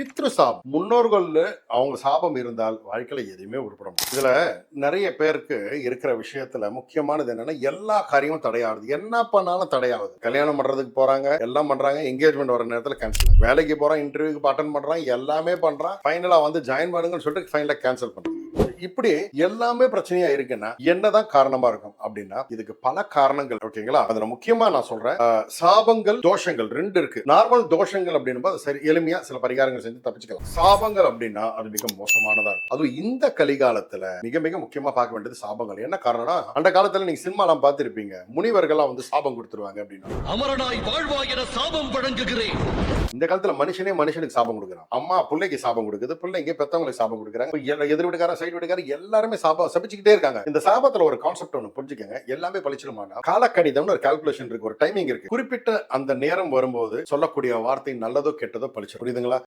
பித்ரு சாப் முன்னோர்கள் அவங்க சாபம் இருந்தால் வாழ்க்கையில எதுவுமே உருப்பட முடியும் இதுல நிறைய பேருக்கு இருக்கிற விஷயத்துல முக்கியமானது என்னன்னா எல்லா காரியமும் தடையாகுது. என்ன பண்ணாலும் தடையாகுது. கல்யாணம் பண்றதுக்கு போறாங்க எல்லாம் பண்றாங்க என்கேஜ்மெண்ட் வர நேரத்தில் கேன்சல் வேலைக்கு போறான் இன்டர்வியூக்கு அட்டன் பண்றான் எல்லாமே பண்றான். ஃபைனலா வந்து ஜாயின் பண்ணுங்கன்னு சொல்லிட்டு ஃபைனலா கேன்சல் பண்றாங்க இப்படி எல்லாமே பிரச்சனையா இருக்குன்னா என்னதான் காரணமா இருக்கும் அப்படின்னா இதுக்கு பல காரணங்கள் ஓகேங்களா? அதுல முக்கியமா நான் சொல்றேன் சாபங்கள் தோஷங்கள் ரெண்டு இருக்கு. நார்மல் தோஷங்கள் அப்படின்னும் சரி எளிமையா சில பரிகாரங்கள் செஞ்சு தப்பிச்சுக்கலாம். சாபங்கள் அப்படின்னா அது மிக மோசமானதா இருக்கும். அதுவும் இந்த கலிகாலத்துல மிக மிக முக்கியமா பார்க்க வேண்டியது சாபங்கள். என்ன காரணம்னா அந்த காலத்துல நீங்க சினிமாலாம் பார்த்திருப்பீங்க முனிவர்கள்லாம் வந்து சாபம் கொடுத்துருவாங்க அப்படின்னா. அமரனாய் வாழ்வாய் என சாபம் வழங்குகிறேன். இந்த காலத்துல மனுஷனே மனுஷனுக்கு சாபம் கொடுக்குறான். அம்மா பிள்ளைக்கு சாபம் கொடுக்குது பிள்ளைங்க பெத்தவங்களுக்கு சாபம் கொடுக்குறாங்க. எ- எதிர் வீட்டுக்காரன் சைடு வீட்டுக்காரன் எல்லாருமே சாபம் சபிச்சுக்கிட்டே இருக்காங்க. இந்த சாபத்துல ஒரு கான்செப்ட் ஒன்று புரிஞ்சுக்கங்க. எல்லாமே பழிச்சிடுமானா காலக்கணிதம்னு ஒரு கால்குலேஷன் இருக்கு ஒரு டைமிங் இருக்கு. குறிப்பிட்ட அந்த நேரம் வரும்போது சொல்லக்கூடிய வார்த்தை நல்லதோ கெட்டதோ பழிச்சு புரியுதுங்களா?